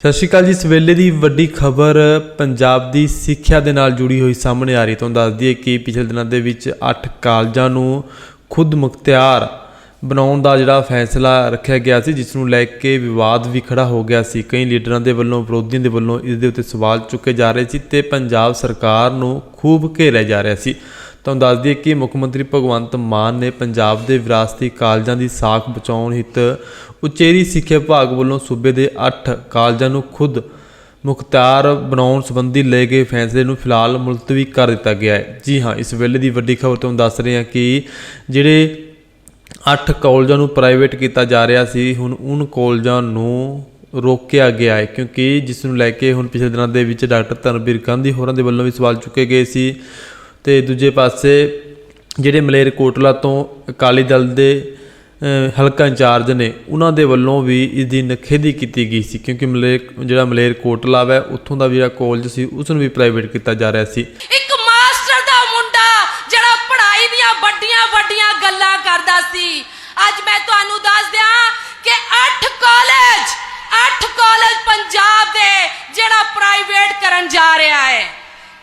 ਸਤਿ ਸ਼੍ਰੀ ਅਕਾਲ ਜੀ। ਇਸ ਵੇਲੇ ਦੀ ਵੱਡੀ ਖਬਰ ਪੰਜਾਬ ਦੀ ਸਿੱਖਿਆ ਦੇ ਨਾਲ ਜੁੜੀ ਹੋਈ ਸਾਹਮਣੇ ਆ ਰਹੀ ਤੁਹਾਨੂੰ ਦੱਸ ਦਈਏ ਕਿ ਪਿਛਲੇ ਦਿਨਾਂ ਦੇ ਵਿੱਚ 8 ਕਾਲਜਾਂ ਨੂੰ ਖੁਦ ਮੁਖਤਿਆਰ ਬਣਾਉਣ ਦਾ ਜਿਹੜਾ ਫੈਸਲਾ ਰੱਖਿਆ ਗਿਆ ਸੀ, ਜਿਸ ਨੂੰ ਲੈ ਕੇ ਵਿਵਾਦ ਵੀ ਖੜਾ ਹੋ ਗਿਆ ਸੀ। ਕਈ ਲੀਡਰਾਂ ਦੇ ਵੱਲੋਂ, ਵਿਰੋਧੀਆਂ ਦੇ ਵੱਲੋਂ ਇਸ ਦੇ ਉੱਤੇ ਸਵਾਲ ਚੁੱਕੇ ਜਾ ਰਹੇ ਸੀ ਤੇ ਪੰਜਾਬ ਸਰਕਾਰ ਨੂੰ ਖੂਬ ਘੇਰਿਆ ਜਾ ਰਿਹਾ ਸੀ। ਤੁਹਾਨੂੰ ਦੱਸ ਦਈਏ ਕਿ ਮੁੱਖ ਮੰਤਰੀ ਭਗਵੰਤ ਮਾਨ ਨੇ ਪੰਜਾਬ ਦੇ ਵਿਰਾਸਤੀ ਕਾਲਜਾਂ ਦੀ ਸਾਖ ਬਚਾਉਣ ਹਿੱਤ ਉਚੇਰੀ ਸਿੱਖਿਆ ਵਿਭਾਗ ਵੱਲੋਂ ਸੂਬੇ ਦੇ 8 ਕਾਲਜਾਂ ਨੂੰ ਖੁਦ ਮੁਖਤਿਆਰ ਬਣਾਉਣ ਸੰਬੰਧੀ ਲਏ ਗਏ ਫੈਸਲੇ ਨੂੰ ਫਿਲਹਾਲ ਮੁਲਤਵੀ ਕਰ ਦਿੱਤਾ ਗਿਆ ਹੈ। ਜੀ ਹਾਂ, ਇਸ ਵੇਲੇ ਦੀ ਵੱਡੀ ਖਬਰ ਤੁਹਾਨੂੰ ਦੱਸ ਰਹੇ ਹਾਂ ਕਿ ਜਿਹੜੇ 8 ਕਾਲਜਾਂ ਨੂੰ ਪ੍ਰਾਈਵੇਟ ਕੀਤਾ ਜਾ ਰਿਹਾ ਸੀ, ਹੁਣ ਉਹਨਾਂ ਕਾਲਜਾਂ ਨੂੰ ਰੋਕਿਆ ਗਿਆ ਹੈ ਕਿਉਂਕਿ ਜਿਸ ਨੂੰ ਲੈ ਕੇ ਹੁਣ ਪਿਛਲੇ ਦਿਨਾਂ ਦੇ ਵਿੱਚ ਡਾਕਟਰ ਧਰਮਵੀਰ ਗਾਂਧੀ ਹੋਰਾਂ ਦੇ ਵੱਲੋਂ ਵੀ ਸਵਾਲ ਚੁੱਕੇ ਗਏ ਸੀ। ਤੇ ਦੂਜੇ ਪਾਸੇ ਜਿਹੜੇ ਮਲੇਰਕੋਟਲਾ ਤੋਂ ਅਕਾਲੀ ਦਲ ਦੇ ਹਲਕਾ ਇੰਚਾਰਜ ਨੇ, ਉਹਨਾਂ ਦੇ ਵੱਲੋਂ ਵੀ ਇਸ ਦੀ ਨਖੇਦੀ ਕੀਤੀ ਗਈ ਸੀ, ਕਿਉਂਕਿ ਮਲੇਰ, ਜਿਹੜਾ ਮਲੇਰਕੋਟਲਾ ਵੈ, ਉੱਥੋਂ ਦਾ ਜਿਹੜਾ ਕਾਲਜ ਸੀ, ਉਸ ਨੂੰ ਵੀ ਪ੍ਰਾਈਵੇਟ ਕੀਤਾ ਜਾ ਰਿਹਾ ਸੀ। ਇੱਕ ਮਾਸਟਰ ਦਾ ਮੁੰਡਾ, ਜਿਹੜਾ ਪੜ੍ਹਾਈ ਦੀਆਂ ਵੱਡੀਆਂ ਵੱਡੀਆਂ ਗੱਲਾਂ ਕਰਦਾ ਸੀ। ਅੱਜ ਮੈਂ ਤੁਹਾਨੂੰ ਦੱਸ ਦਿਆਂ ਕਿ 8 ਕਾਲਜ 8 ਕਾਲਜ ਪੰਜਾਬ ਦੇ, ਜਿਹੜਾ ਪ੍ਰਾਈਵੇਟ ਕਰਨ ਜਾ ਰਿਹਾ ਹੈ।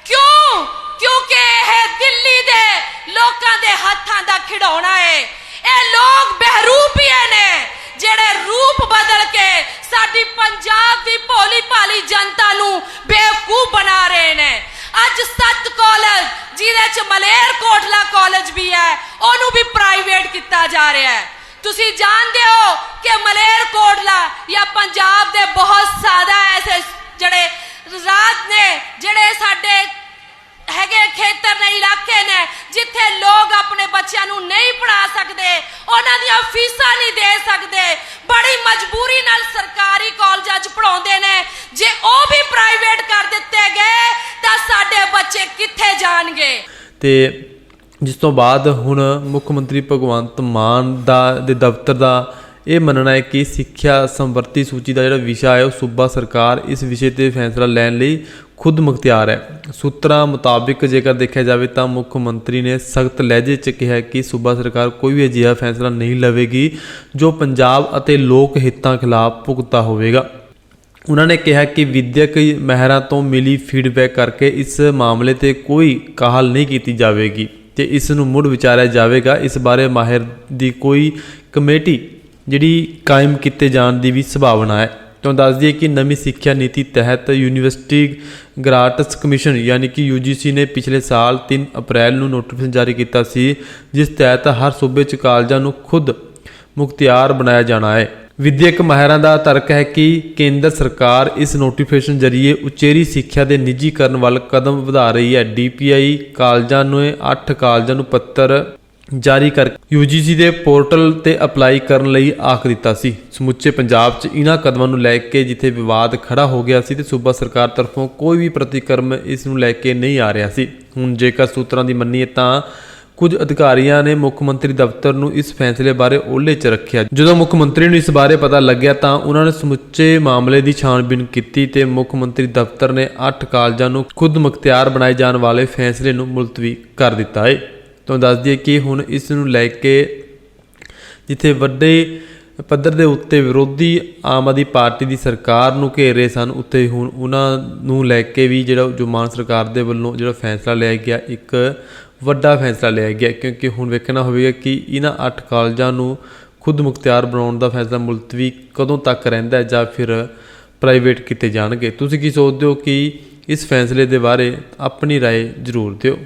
ਕਿਉਂ? ਕਿਉਂਕਿ ਇਹ ਦਿੱਲੀ ਦੇ ਲੋਕਾਂ ਦੇ ਹੱਥਾਂ ਦਾ ਖਿਡੌਣਾ ਹੈ ਇਹ ਲੋਕ ਬਹਿਰੂਪੀਏ ਨੇ, ਜਿਹੜੇ ਰੂਪ ਬਦਲ ਕੇ ਸਾਡੀ ਪੰਜਾਬ ਦੀ ਭੋਲੀ ਭਾਲੀ ਜਨਤਾ ਨੂੰ ਬੇਵਕੂਫ ਬਣਾ ਰਹੇ ਨੇ। ਅੱਜ ਸੱਤ ਕਾਲਜ ਜਿਹਦੇ ਚ ਮਲੇਰ ਕੋਟਲਾ ਕਾਲਜ ਵੀ ਹੈ, ਉਹਨੂੰ ਵੀ ਪ੍ਰਾਈਵੇਟ ਕੀਤਾ ਜਾ ਰਿਹਾ ਹੈ। ਤੁਸੀਂ ਜਾਣਦੇ ਹੋ ਕਿ ਮਲੇਰ ਕੋਟਲਾ ਜਾਂ ਪੰਜਾਬ ਦੇ ਬਹੁਤ ਜ਼ਿਆਦਾ ਐਸੇ ਜਿਹੜੇ ਰਾਜ ਨੇ ਜਿਹੜੇ ਸਾਡੇ ਹੈਗੇ ਖੇਤਰ ਨੇ ਇਲਾਕੇ ਨੇ ਜਿੱਥੇ ਲੋਕ ਆਪਣੇ ਬੱਚਿਆਂ ਨੂੰ ਨਹੀਂ ਪੜਾ ਸਕਦੇ, ਉਹਨਾਂ ਦੀਆਂ ਫੀਸਾਂ ਨਹੀਂ ਦੇ ਸਕਦੇ। ਬੜੀ ਮਜਬੂਰੀ ਨਾਲ ਸਰਕਾਰੀ ਕਾਲਜਾਂ 'ਚ ਪੜਾਉਂਦੇ ਨੇ। ਜੇ ਉਹ ਵੀ ਪ੍ਰਾਈਵੇਟ ਕਰ ਦਿੱਤੇ ਗਏ, ਤਾਂ ਸਾਡੇ ਬੱਚੇ ਕਿੱਥੇ ਜਾਣਗੇ? ਤੇ ਜਿਸ ਤੋਂ ਬਾਅਦ ਹੁਣ ਮੁੱਖ ਮੰਤਰੀ ਭਗਵੰਤ ਮਾਨ ਦਾ, ਦੇ ਦਫ਼ਤਰ ਦਾ ਇਹ ਮੰਨਣਾ ਹੈ ਕਿ ਸਿੱਖਿਆ ਸੰਵਰਤੀ ਸੂਚੀ ਦਾ ਜਿਹੜਾ ਵਿਸ਼ਾ ਹੈ, ਉਹ ਸੂਬਾ ਸਰਕਾਰ ਇਸ ਵਿਸ਼ੇ ਤੇ ਫੈਸਲਾ ਲੈਣ ਲਈ ਖੁਦ ਮੁਖਤਿਆਰ ਹੈ। ਸੂਤਰਾਂ ਮੁਤਾਬਿਕ ਜੇਕਰ ਦੇਖਿਆ ਜਾਵੇ ਤਾਂ ਮੁੱਖ ਮੰਤਰੀ ਨੇ ਸਖਤ ਲਹਿਜੇ 'ਚ ਕਿਹਾ ਕਿ ਸੂਬਾ ਸਰਕਾਰ ਕੋਈ ਵੀ ਅਜਿਹਾ ਫੈਸਲਾ ਨਹੀਂ ਲਵੇਗੀ ਜੋ ਪੰਜਾਬ ਅਤੇ ਲੋਕ ਹਿੱਤਾਂ ਖਿਲਾਫ ਭੁਗਤਾ ਹੋਵੇਗਾ। ਉਹਨਾਂ ਨੇ ਕਿਹਾ ਕਿ ਵਿਦਿਅਕ ਮਹਿਰਾਂ ਤੋਂ ਮਿਲੀ ਫੀਡਬੈਕ ਕਰਕੇ ਇਸ ਮਾਮਲੇ ਤੇ ਕੋਈ ਕਾਹਲ ਨਹੀਂ ਕੀਤੀ ਜਾਵੇਗੀ ਤੇ ਇਸ ਨੂੰ ਮੁੜ ਵਿਚਾਰਿਆ ਜਾਵੇਗਾ। ਇਸ ਬਾਰੇ ਮਾਹਿਰ ਦੀ ਕੋਈ ਕਮੇਟੀ ਜਿਹੜੀ ਕਾਇਮ ਕੀਤੇ ਜਾਣ ਦੀ ਵੀ ਸੰਭਾਵਨਾ ਹੈ। ਤੁਹਾਨੂੰ ਦੱਸ ਦਈਏ ਕਿ ਨਵੀਂ ਸਿੱਖਿਆ ਨੀਤੀ ਤਹਿਤ ਯੂਨੀਵਰਸਿਟੀ ਗ੍ਰਾਂਟਸ ਕਮਿਸ਼ਨ ਯਾਨੀ ਕਿ UGC ਨੇ ਪਿਛਲੇ ਸਾਲ 3 ਅਪ੍ਰੈਲ ਨੂੰ ਨੋਟੀਫਿਕੇਸ਼ਨ ਜਾਰੀ ਕੀਤਾ ਸੀ, ਜਿਸ ਤਹਿਤ ਹਰ ਸੂਬੇ 'ਚ ਕਾਲਜਾਂ ਨੂੰ ਖੁਦ ਮੁਖਤਿਆਰ ਬਣਾਇਆ ਜਾਣਾ ਹੈ। ਵਿਦਿਅਕ ਮਾਹਿਰਾਂ ਦਾ ਤਰਕ ਹੈ ਕਿ ਕੇਂਦਰ ਸਰਕਾਰ ਇਸ ਨੋਟੀਫਿਕੇਸ਼ਨ ਜ਼ਰੀਏ ਉਚੇਰੀ ਸਿੱਖਿਆ ਦੇ ਨਿੱਜੀਕਰਨ ਵੱਲ ਕਦਮ ਵਧਾ ਰਹੀ ਹੈ। DPI ਕਾਲਜਾਂ ਨੂੰ 8 ਕਾਲਜਾਂ ਨੂੰ ਪੱਤਰ ਜਾਰੀ ਕਰ UGC ਦੇ ਪੋਰਟਲ ਤੇ ਅਪਲਾਈ ਕਰਨ ਲਈ ਆਖ ਦਿੱਤਾ ਸੀ। ਸਮੁੱਚੇ ਪੰਜਾਬ 'ਚ ਇਹਨਾਂ ਕਦਮਾਂ ਨੂੰ ਲੈ ਕੇ ਜਿੱਥੇ ਵਿਵਾਦ ਖੜਾ ਹੋ ਗਿਆ ਸੀ ਤੇ ਸੂਬਾ ਸਰਕਾਰ ਤਰਫੋਂ ਕੋਈ ਵੀ ਪ੍ਰਤੀਕਰਮ ਇਸ ਨੂੰ ਲੈ ਕੇ ਨਹੀਂ ਆ ਰਿਹਾ ਸੀ। ਹੁਣ ਜੇਕਰ ਸੂਤਰਾਂ ਦੀ ਮੰਨੀਏ ਤਾਂ ਕੁਝ ਅਧਿਕਾਰੀਆਂ ਨੇ ਮੁੱਖ ਮੰਤਰੀ ਦਫ਼ਤਰ ਨੂੰ ਇਸ ਫੈਸਲੇ ਬਾਰੇ ਓਹਲੇ 'ਚ ਰੱਖਿਆ। ਜਦੋਂ ਮੁੱਖ ਮੰਤਰੀ ਨੂੰ ਇਸ ਬਾਰੇ ਪਤਾ ਲੱਗਿਆ ਤਾਂ ਉਹਨਾਂ ਨੇ ਸਮੁੱਚੇ ਮਾਮਲੇ ਦੀ ਛਾਣਬੀਨ ਕੀਤੀ ਤੇ ਮੁੱਖ ਮੰਤਰੀ ਦਫ਼ਤਰ ਨੇ 8 ਕਾਲਜਾਂ ਨੂੰ ਖੁਦ ਮੁਖਤਿਆਰ ਬਣਾਏ ਜਾਣ ਵਾਲੇ ਫੈਸਲੇ ਨੂੰ ਮੁਲਤਵੀ ਕਰ ਦਿੱਤਾ ਹੈ। ਤੁਹਾਨੂੰ ਦੱਸ ਦਈਏ ਕਿ ਹੁਣ ਇਸ ਨੂੰ ਲੈ ਕੇ ਜਿੱਥੇ ਵੱਡੇ ਪੱਧਰ ਦੇ ਉੱਤੇ ਵਿਰੋਧੀ ਆਮ ਆਦਮੀ ਪਾਰਟੀ ਦੀ ਸਰਕਾਰ ਨੂੰ ਘੇਰ ਰਹੇ ਸਨ ਉੱਤੇ ਹੁਣ ਉਹਨਾਂ ਨੂੰ ਲੈ ਕੇ ਵੀ ਜਿਹੜਾ ਜੋ ਮਾਨ ਸਰਕਾਰ ਦੇ ਵੱਲੋਂ ਜਿਹੜਾ ਫੈਸਲਾ ਲਿਆ ਗਿਆ ਇੱਕ ਵੱਡਾ ਫੈਸਲਾ ਲਿਆ ਗਿਆ ਕਿਉਂਕਿ ਹੁਣ ਵੇਖਣਾ ਹੋਵੇਗਾ ਕਿ ਇਹਨਾਂ 8 ਕਾਲਜਾਂ ਨੂੰ ਖੁਦ ਮੁਖਤਿਆਰ ਬਣਾਉਣ ਦਾ ਫੈਸਲਾ ਮੁਲਤਵੀ ਕਦੋਂ ਤੱਕ ਰਹਿੰਦਾ ਹੈ ਜਾਂ ਫਿਰ ਪ੍ਰਾਈਵੇਟ ਕੀਤੇ ਜਾਣਗੇ ਤੁਸੀਂ ਕੀ ਸੋਚਦੇ ਹੋ ਕਿ ਇਸ ਫੈਸਲੇ ਦੇ ਬਾਰੇ ਆਪਣੀ رائے ਜ਼ਰੂਰ ਦਿਓ